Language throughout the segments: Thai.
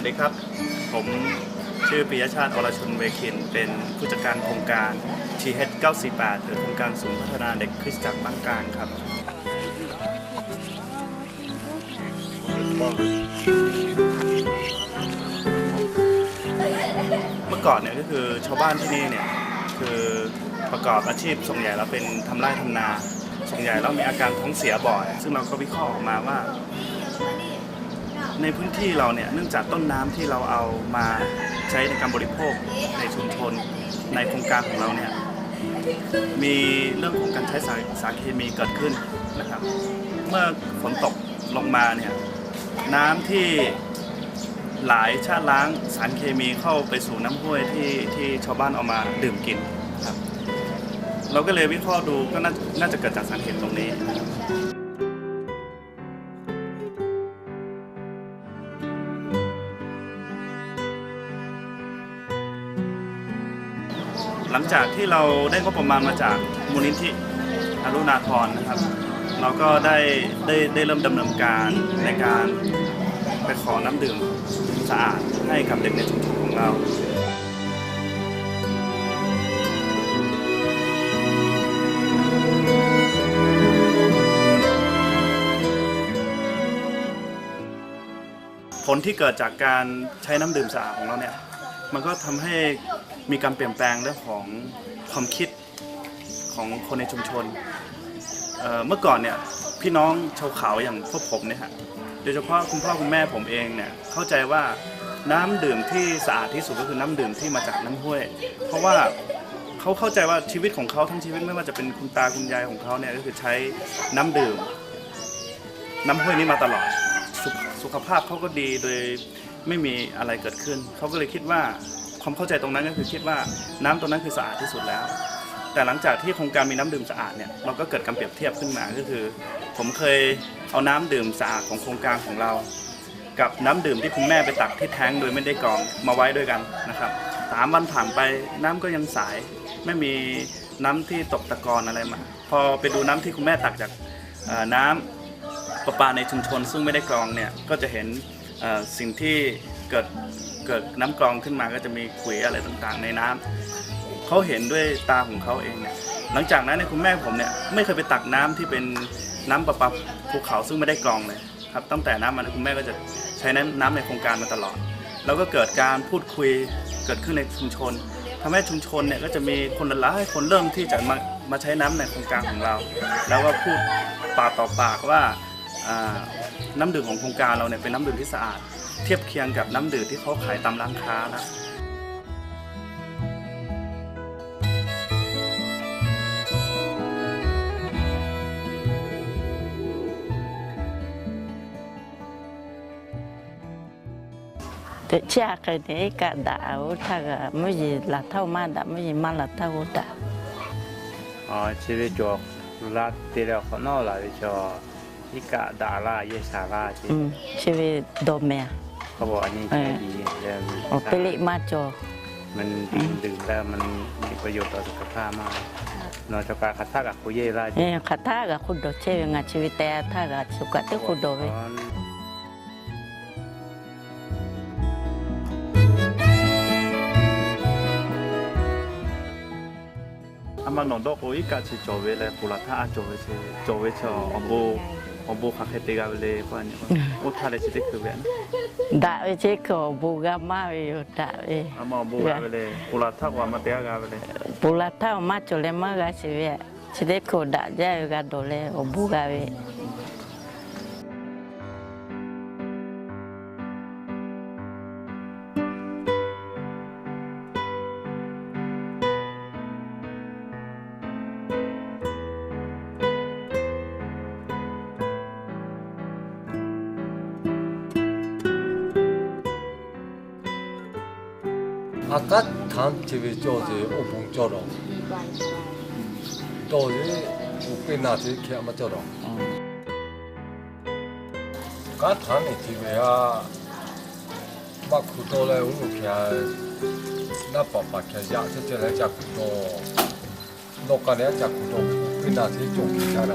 ัสดีครับ ผมชื่อปิยชาติอรชุนเวคิน เป็นผู้จัดการโครงการ TH 948หรือโครงการศูนย์พัฒนาเด็กคริสตจักรบางกลางครับ เมื่อก่อนเนี่ยก็คือชาวบ้านที่นี่เนี่ยคือประกอบอาชีพส่วนใหญ่แล้วเป็นทำไร่ทำนาส่วนใหญ่แล้วมีอาการท้องเสียบ่อย ซึ่งเราก็วิเคราะห์ออกมาว่า ในพื้นที่เราเนี่ยเนื่องจากต้นน้ำที่เราเอามาใช้ในการบริโภคในชุมชนในโครงการของเราเนี่ยมีเรื่องของการใช้สารสารเคมีเกิดขึ้นนะครับ เมื่อฝนตกลงมาเนี่ยน้ำที่หลายชาติล้างสารเคมีเข้าไปสู่น้ำห้วยที่ที่ชาวบ้านเอามาดื่มกินครับ เราก็เลยวิเคราะห์ดูก็น่าจะเกิดจากสารเหตุตรงนี้นะครับ หลังจากที่เราได้งบประมาณมาจากมูลนิธิอรุณาธรนะครับ เราก็ได้ได้ได้เริ่มดำเนินการในการไปขอน้ำดื่มสะอาดให้กับเด็กในชุมชนของเราผลที่เกิดจากการใช้น้ำดื่มสะอาดของเราเนี่ย มันก็ทำให้ มีการเปลี่ยนแปลงเรื่องของความคิดของคนในชุมชนเเมื่อก่อนเนี่ยพี่น้องชาวเขาอย่างพวกผมเนี่ยฮะโดยเฉพาะคุณพ่อคุณแม่ผมเองเนี่ยเข้าใจว่าน้ำดื่มที่สะอาดที่สุดก็คือน้ำดื่มที่มาจากน้ำห้วย เพราะว่าเขาเข้าใจว่าชีวิตของเขาทั้งชีวิตไม่ว่าจะเป็นคุณตาคุณยายของเขาเนี่ยก็คือใช้น้ำดื่ม น้ำห้วยนี้มาตลอดสสุขภาพเขาก็ดีโดยไม่มีอะไรเกิดขึ้น เขาก็เลยคิดว่า ความเข้าใจตรงนั้นก็คือคิดว่าน้ำตรงนั้นคือสะอาดที่สุดแล้ว แต่หลังจากที่โครงการมีน้ำดื่มสะอาดเนี่ยเราก็เกิดการเปรียบเทียบขึ้นมาก็คือ ผมเคยเอาน้ำดื่มสะอาดของโครงการของเรา กับน้ำดื่มที่คุณแม่ไปตักที่แท้งโดยไม่ได้กรองมาไว้ด้วยกันนะครับสามวันผ่านไปน้ำก็ยังใสไม่มีน้ำที่ตกตะกอนอะไรมา พอไปดูน้ำที่คุณแม่ตักจากน้ำประปาในชุมชน ซึ่งไม่ได้กรองเนี่ยก็จะเห็นสิ่งที่เกิด เกิดน้ำกรองขึ้นมาก็จะมีขุยอะไรต่างๆ ในน้ำเขาเห็นด้วยตาของเขาเองเนี่ยหลังจากนั้นเนี่ยคุณแม่ผมเนี่ยไม่เคยไปตักน้ำที่เป็นน้ำประปาภูเขาซึ่งไม่ได้กรองเลยครับตั้งแต่น้ำมันคุณแม่ก็จะใช้น้ำน้ำในโครงการมาตลอด แล้วก็เกิดการพูดคุยเกิดขึ้นในชุมชนทำให้ชุมชนเนี่ยก็จะมีคนละหลาคนเริ่มที่จะมามาใช้น้ำในโครงการของเรา แล้วก็พูดปากต่อปากว่าอ่าน้ำดื่มของโครงการเราเนี่ยเป็นน้ำดื่มที่สะอาด เทียบเคียงกับน้ำดื่มที่เขาขายตามร้านค้านะ te chia cái đấy cả đã ô thà cả mới gì là thâu mà đã mới gì mà là thâu đã อ๋อชีวิตจอกรัดตีแล้วขอนอลาดิจออิกะดาราเยสาราจี ừ chỉ vì đồ mẹ เขาบอกอันนี้ใช้ดีแล้ว ở bên lị mà cho มันดื่มแล้วมันมีประโยชน์ต่อสุขภาพมากนอกจากการคัดทักกับคุยเยราจี 예 카타가 쿠도 체윙아 치위 때 타가 수가 때 쿠도 왜 อามาหนองดอกโอ้ยกาชิโจเวเลยปุระท่าอาโจเวเชโจเวชออโบอโบคาเคติกาเวเลยพวกนี้โอ้ท่าเลยชิติคือเวน đã obo khakete ga bele pani o thale chite khube na da we che ko bo ga ma we yo da we ama bo ga bele pula tha ko ma te ga bele pula tha ma chole ma ga se we chite ko da ja yo ga dole obo ga we 아까 단 집에 쪼지 오봉 쪼러 또지 우페 나지 키 아마 쪼러 가 단이 집에야 막 구도래 우무 kia 나 빠빠 kia 야 저저래 자 구도 녹간에 자 구도 우페 나지 좀 괜찮아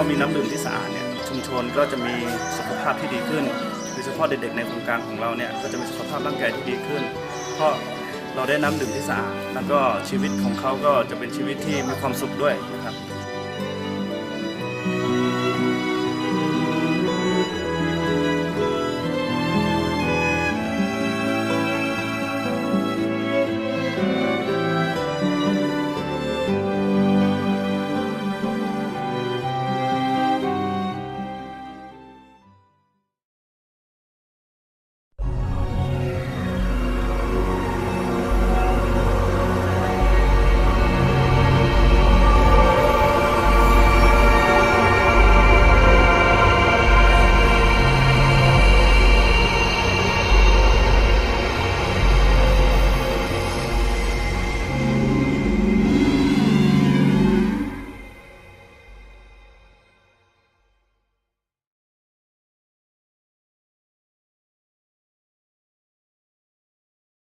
เรามีน้ำดื่มที่สะอาดเนี่ยชุมชนก็จะมีสุขภาพที่ดีขึ้นโดยเฉพาะเด็กๆในโครงการของเราเนี่ยก็จะมีสุขภาพร่างกายที่ดีขึ้น เพราะเราได้น้ำดื่มที่สะอาดแล้วก็ชีวิตของเขาก็จะเป็นชีวิตที่มีความสุขด้วยนะครับ